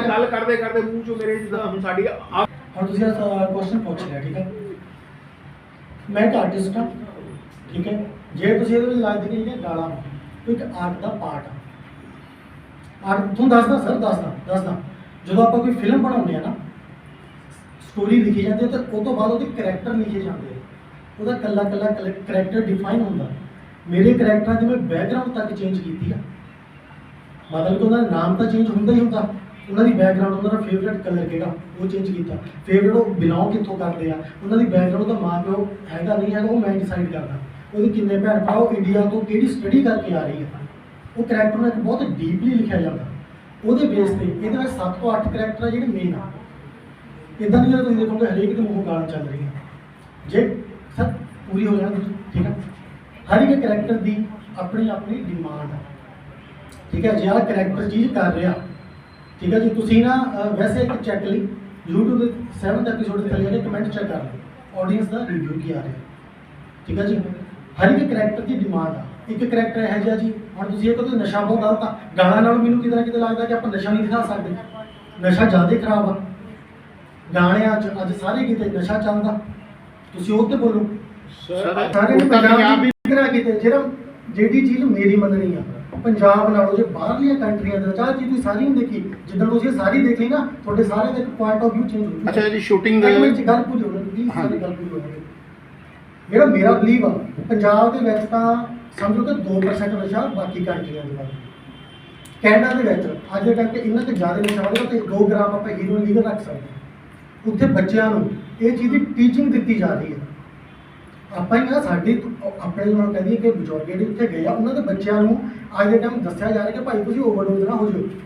ਮੈਂ ਗੱਲ ਕਰਦੇ ਕਰਦੇ ਮੂੰਹ ਚੋਂ ਮੇਰੇ ਜਿੱਦਾਂ ਹੁਣ ਸਾਡੀ ਆ ਹੁਣ ਤੁਸੀਂ ਕੁਐਸਚਨ ਪੁੱਛ ਲਿਆ, ਠੀਕ ਹੈ? ਮੈਂ ਇੱਕ ਆਰਟਿਸਟ ਹਾਂ ਠੀਕ ਹੈ? ਜੇ ਤੁਸੀਂ ਇਹਦੇ ਵਿੱਚ ਲੱਗਦੇ ਕਿ ਇਹ ਗਾਲਾਂ ਕੋਈ ਇੱਕ ਆਰਟ ਦਾ ਪਾਰਟ ਆ। ਆਰਟ ਤੁਹਾਨੂੰ ਦੱਸਦਾ ਸਰ ਦੱਸਦਾ ਦੱਸਦਾ ਜਦੋਂ ਆਪਾਂ ਕੋਈ ਫਿਲਮ ਬਣਾਉਂਦੇ ਆ ਨਾ ਸਟੋਰੀ ਲਿਖੀ ਜਾਂਦੀ ਹੈ ਤੇ ਉਹ ਤੋਂ ਬਾਅਦ ਉਹਦੇ ਕਰੈਕਟਰ ਲਿਖੇ ਜਾਂਦੇ ਆ। ਉਹਦਾ ਕੱਲਾ ਕੱਲਾ ਕਰੈਕਟਰ ਡਿਫਾਈਨ ਹੁੰਦਾ। ਮੇਰੇ ਕਰੈਕਟਰਾਂ ਦੀ ਮੈਂ ਬੈਕਗ੍ਰਾਉਂਡ ਤੱਕ ਚੇਂਜ ਕੀਤੀ ਆ। ਮਤਲਬ ਕਿ ਉਹਨਾਂ ਨਾਮ ਤਾਂ ਚੇਂਜ ਹੁੰਦਾ ਹੀ ਹੁੰਦਾ। ਉਹਨਾਂ ਦੀ ਬੈਕਗ੍ਰਾਉਂਡ ਉਹਨਾਂ ਦਾ ਫੇਵਰਿਟ ਕਲਰ ਕਿਹੜਾ? ਉਹ ਚੇਂਜ ਕੀਤਾ। ਫੇਵਰਿਟ ਉਹ ਬਿਲੋਂਗ ਕਿੱਥੋਂ ਕਰਦੇ ਆ? ਉਹਨਾਂ ਦੀ ਬੈਕਗ੍ਰਾਉਂਡ ਦਾ ਮਾਂ ਪਿਓ ਹੈਗਾ ਨਹੀਂ ਹੈਗਾ, ਉਹ ਮੈਂ ਡਿਸਾਈਡ ਕਰਦਾ। ਉਹਦੇ ਕਿੰਨੇ ਭੈਣ ਭਰਾ, ਉਹ ਇੰਡੀਆ ਤੋਂ ਕਿਹੜੀ ਸਟੱਡੀ ਕਰਕੇ ਆ ਰਹੀ ਹੈ? ਉਹ ਕਰੈਕਟਰ ਨੂੰ ਇੱਕ ਬਹੁਤ ਡੀਪਲੀ ਲਿਖਿਆ ਜਾਂਦਾ। ਉਹਦੇ ਬੇਸ ਤੇ, ਇਹਦੇ ਵਿੱਚ 7 ਤੋਂ 8 ਕਰੈਕਟਰ ਆ ਜਿਹੜੇ ਮੇਨ ਆ। ਇਦਾਂ ਨਹੀਂ ਤੁਸੀਂ ਦੇਖੋਗੇ, ਹਰੇਕ ਦੇ ਮੂੰਹੋਂ ਗਾਲਾਂ ਚੱਲ ਰਹੀਆਂ। ਜੇ ਸਰ ਪੂਰੀ ਹੋ ਜਾਣਾ ਤੁਸੀਂ ਠੀਕ ਹੈ ਹਰ ਇੱਕ ਕਰੈਕਟਰ ਦੀ ਆਪਣੀ ਆਪਣੀ ਡਿਮਾਂਡ ਆ। ਠੀਕ ਹੈ ਜੇ ਆਹ ਕਰੈਕਟਰ ਚੀਜ਼ ਕਰ ਰਿਹਾ ਠੀਕ ਹੈ ਜੀ ਤੁਸੀਂ ਨਾ ਵੈਸੇ ਇੱਕ ਚੈੱਕ ਲਈ। YouTube ਦੇ 7th ਐਪੀਸੋਡ ਦੇ ਥੱਲੇ ਜਿਹੜੇ ਕਮੈਂਟ ਚੈੱਕ ਕਰ ਲਓ। ਆਡੀਅנס ਦਾ ਰਿਵਿਊ ਕੀ ਆ ਰਿਹਾ। ਠੀਕ ਹੈ ਜੀ ਹਰ ਇੱਕ ਕਰੈਕਟਰ ਦੀ ਡਿਮਾਂਡ ਆ। ਇੱਕ ਕਰੈਕਟਰ ਹੈ ਜਿਹਾ ਜੀ ਹੁਣ ਤੁਸੀਂ ਇਹ ਕਹੋ ਨਸ਼ਾ ਬਹੁਤ ਗਲਤ ਆ। ਗਾਣਾ ਨਾਲ ਮੈਨੂੰ ਕਿਤੇ ਨਾ ਕਿਤੇ ਲੱਗਦਾ ਕਿ ਆਪਾਂ ਨਸ਼ਾ ਨਹੀਂ ਦਿਖਾ ਸਕਦੇ। ਨਸ਼ਾ ਜ਼ਿਆਦਾ ਖਰਾਬ ਆ। ਗਾਣਿਆਂ 'ਚ ਅੱਜ ਸਾਰੇ ਕਿਤੇ ਨਸ਼ਾ ਚੱਲਦਾ। ਤੁਸੀਂ ਉਹ ਤੇ ਬੋਲੋ। ਸਾਰੇ ਨੂੰ ਪੰਜਾਬ ਦੀ ਕਿਤੇ ਨਾ ਕਿਤੇ ਜਿਹੜਾ ਜਿਹੜੀ ਚੀਜ਼ ਮੇਰੀ ਮੰਨਣੀ ਆ ਪੰਜਾਬ ਨਾਲੋਂ ਜੇ ਬਾਹਰਲੀਆਂ ਕੰਟਰੀਆਂ ਦੇ ਵਿੱਚ ਆਹ ਚੀਜ਼ ਤੁਸੀਂ ਸਾਰੀ ਨਹੀਂ ਦੇਖੀ ਜਿੱਦਾਂ ਤੁਸੀਂ ਇਹ ਸਾਰੀ ਦੇਖ ਲਈ ਨਾ ਤੁਹਾਡੇ ਸਾਰੇ ਦਾ ਇੱਕ ਪੁਆਇੰਟ ਆਫ View ਚੇਂਜ ਹੋ ਅੱਛਾ ਜੀ ਸ਼ੂਟਿੰਗ ਇੱਕ ਮਿੰਟ ਚ ਗੱਲ ਗਈ ਪਲੀਜ਼ ਸਾਰੀ ਗੱਲ ਗਈ ਜਿਹੜਾ ਮੇਰਾ ਬਲੀਵ ਆ ਪੰਜਾਬ ਦੇ ਵਿੱਚ ਤਾਂ ਸਮਝੋ ਕਿ 2% ਨਸ਼ਾ ਬਾਕੀ ਕੰਟਰੀਆਂ ਦੇ ਵਿੱਚ ਕੈਨੇਡਾ ਦੇ ਵਿੱਚ ਅੱਜ ਦੇ ਟਾਈਮ ਤੇ ਇੰਨਾ ਕਿ ਜ਼ਿਆਦਾ ਨਸ਼ਾ ਹੋ ਗਿਆ ਤੇ 2 ਗ੍ਰਾਮ ਆਪਾਂ ਹੀਰੋਇਨ ਲੀਗਲ ਰੱਖ ਸਕਦੇ ਹਾਂ। ਉੱਥੇ ਬੱਚਿਆਂ ਨੂੰ ਇਹ ਚੀਜ਼ ਦੀ ਟੀਚਿੰਗ ਦਿੱਤੀ ਜਾ ਰਹੀ ਹੈ। ਆਪਾਂ ਹੀ ਆ ਸਾਡੀ ਆਪਣੇ ਨੂੰ ਕਹਿੰਦੀ ਕਿ ਬਜ਼ੁਰਗ ਜਿਹੜੇ ਉੱਥੇ ਗਏ ਆ, ਉਹਨਾਂ ਦੇ ਬੱਚਿਆਂ ਨੂੰ ਅੱਜ ਦੇ ਟਾਈਮ ਦੱਸਿਆ ਜਾ ਰਿਹਾ ਕਿ ਭਾਈ ਤੁਸੀਂ ਓਵਰਡੋਜ਼ ਨਾ ਹੋ ਜਾਓ।